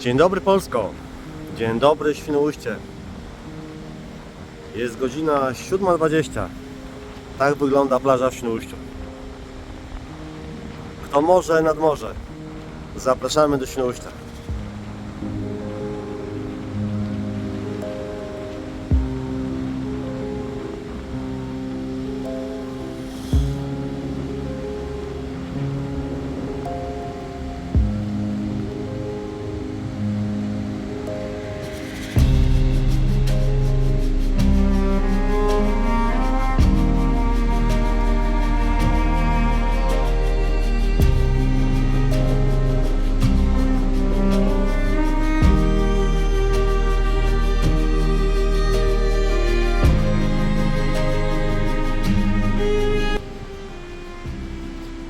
Dzień dobry Polsko. Dzień dobry Świnoujście. Jest godzina 7.20. Tak wygląda plaża w Świnoujściu. Kto może nad morze. Zapraszamy do Świnoujścia.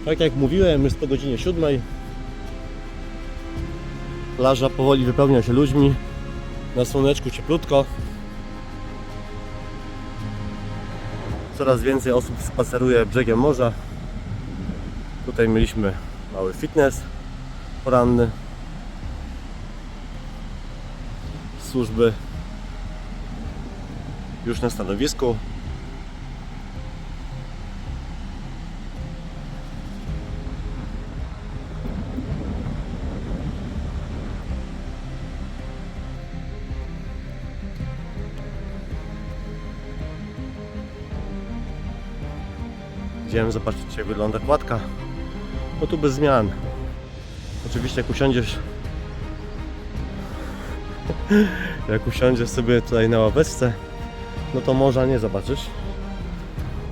Tak jak mówiłem, jest po godzinie 7. Plaża powoli wypełnia się ludźmi. Na słoneczku cieplutko. Coraz więcej osób spaceruje brzegiem morza. Tutaj mieliśmy mały fitness poranny. Służby już na stanowisku. Idziemy zobaczyć jak wygląda kładka. No tu bez zmian. Oczywiście jak usiądziesz jak usiądziesz sobie tutaj na ławeczce no to morza nie zobaczysz.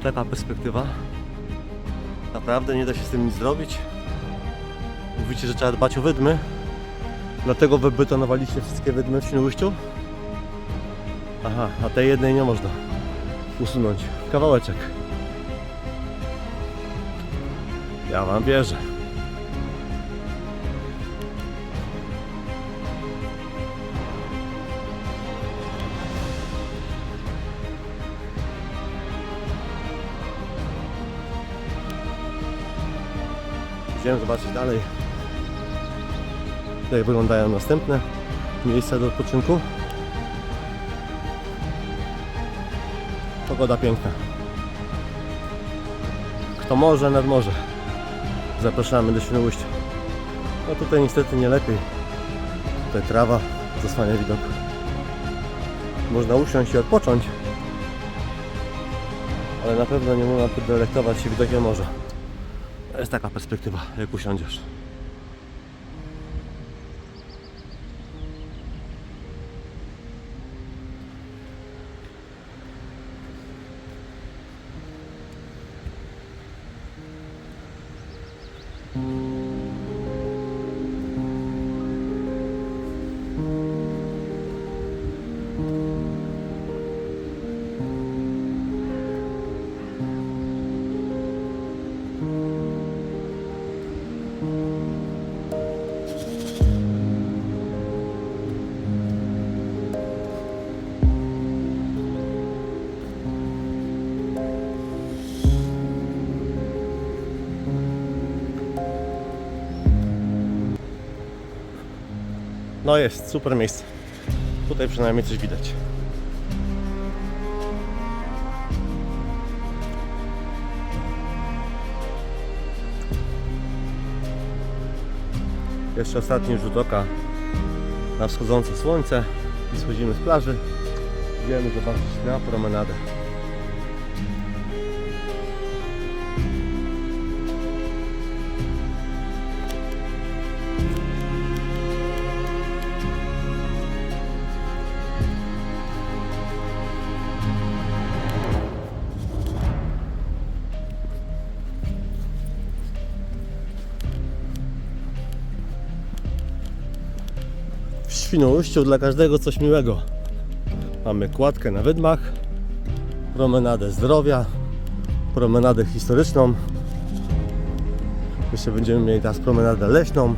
Taka perspektywa. Naprawdę nie da się z tym nic zrobić. Mówicie, że trzeba dbać o wydmy. Dlatego wybetonowaliście wszystkie wydmy w Świnoujściu? Aha, a tej jednej nie można usunąć. Kawałeczek. Ja wam wierzę. Idziemy zobaczyć dalej. Jak wyglądają następne miejsca do odpoczynku. Pogoda piękna. Kto może, nad morze. Zapraszamy do Świnoujścia. No tutaj niestety nie lepiej. Tutaj trawa zasłania widok. Można usiąść i odpocząć. Ale na pewno nie można podelektować się widokiem morza. To jest taka perspektywa, jak usiądziesz. No jest, super miejsce. Tutaj przynajmniej coś widać. Jeszcze ostatni rzut oka na wschodzące słońce i schodzimy z plaży. Idziemy zobaczyć na promenadę. Świnoujściu dla każdego coś miłego. Mamy kładkę na wydmach, promenadę zdrowia, promenadę historyczną. Jeszcze będziemy mieli teraz promenadę leśną.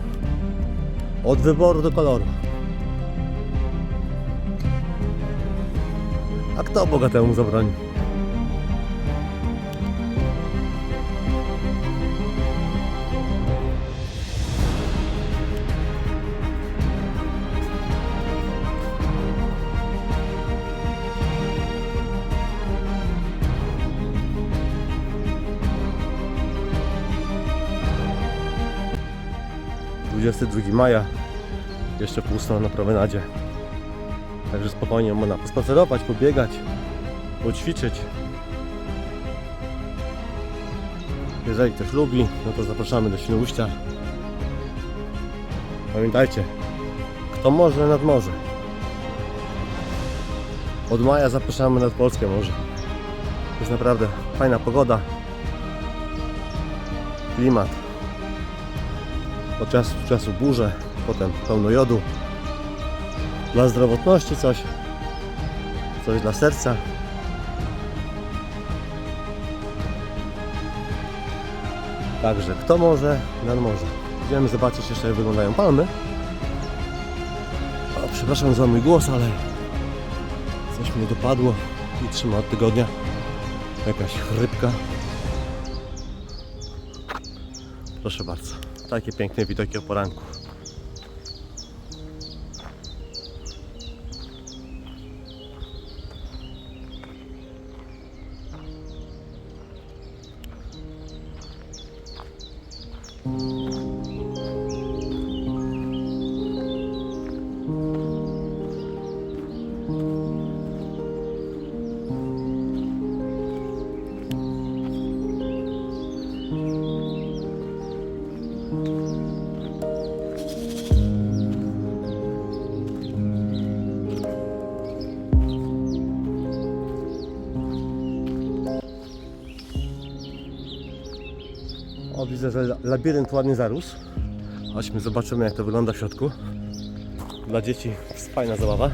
Od wyboru do koloru. A kto bogatemu zabroni? 22 maja. Jeszcze strony na promenadzie. Także spokojnie można pospacerować, pobiegać, poćwiczyć. Jeżeli ktoś lubi, no to zapraszamy do Świnoujścia. Pamiętajcie, kto może nad morze. Od maja zapraszamy nad polskie morze. Jest naprawdę fajna pogoda. Klimat. Od czasu do czasu burze, potem pełno jodu. Dla zdrowotności coś. Coś dla serca. Także kto może, nad morze. Idziemy zobaczyć jeszcze jak wyglądają palmy. O, przepraszam za mój głos, ale coś mnie dopadło i trzyma od tygodnia. Jakaś chrypka. Proszę bardzo. Takie piękne widoki o poranku. Widzę, że labirynt ładnie zarósł. Chodźmy, zobaczymy jak to wygląda w środku. Dla dzieci jest fajna zabawa.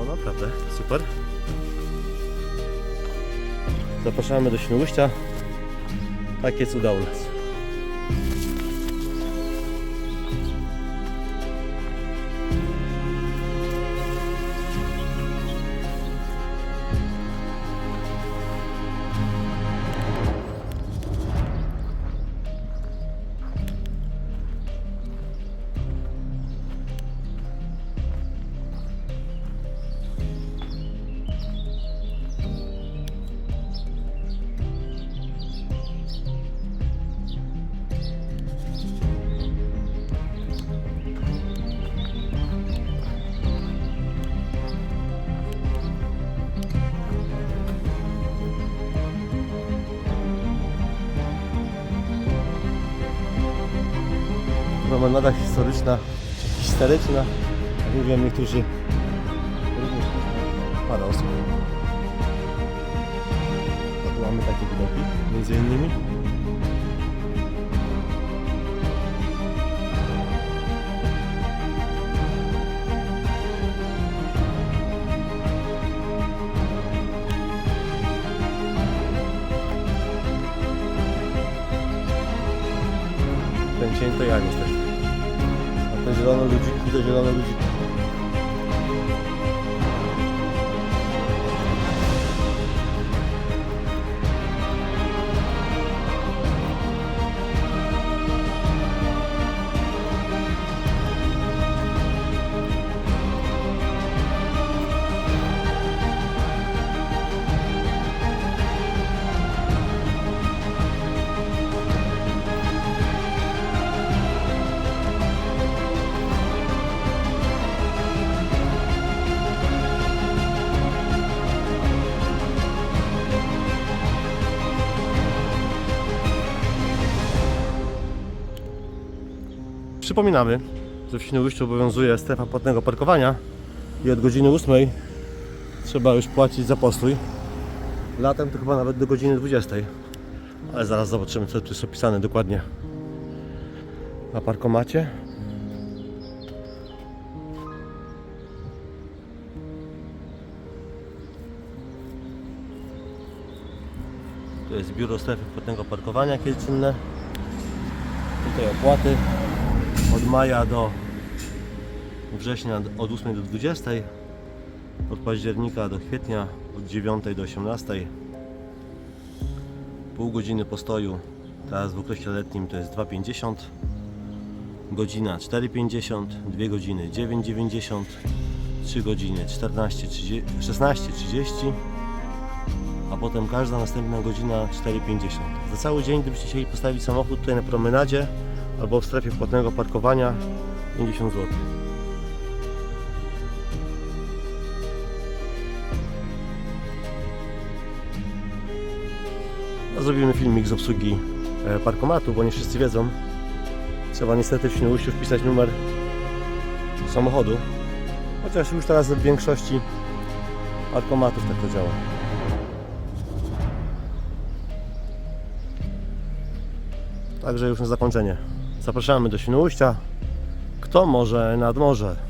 O, naprawdę, super. Zapraszamy do Świnoujścia. Takie cuda u nas. Promenada historyczna, czy historyczna, jak niektórzy. Również parę osób. Tu mamy takie widoki, między innymi. Ten cień to ja niestety. Cilalogicik, bir de cilalogicik. Przypominamy, że w Świnoujściu obowiązuje strefa płatnego parkowania i od godziny 8 trzeba już płacić za postój. Latem to chyba nawet do godziny 20. Ale zaraz zobaczymy co tu jest opisane dokładnie na parkomacie. To jest biuro strefy płatnego parkowania Kielczynne. Tutaj opłaty od maja do września od 8 do 20, od października do kwietnia od 9 do 18. Pół godziny postoju, teraz w okresie letnim to jest 2,50. godzina 4,50, 2 godziny 9,90, 3 godziny 14,30 16,30, a potem każda następna godzina 4,50. Za cały dzień, gdybyście chcieli postawić samochód tutaj na promenadzie albo w strefie płatnego parkowania, 50 zł. No, zrobimy filmik z obsługi e, parkomatu, bo nie wszyscy wiedzą. Trzeba niestety w Świnoujściu wpisać numer samochodu. Chociaż już teraz w większości parkomatów tak to działa. Także już na zakończenie. Zapraszamy do Świnoujścia. Kto może nad morze?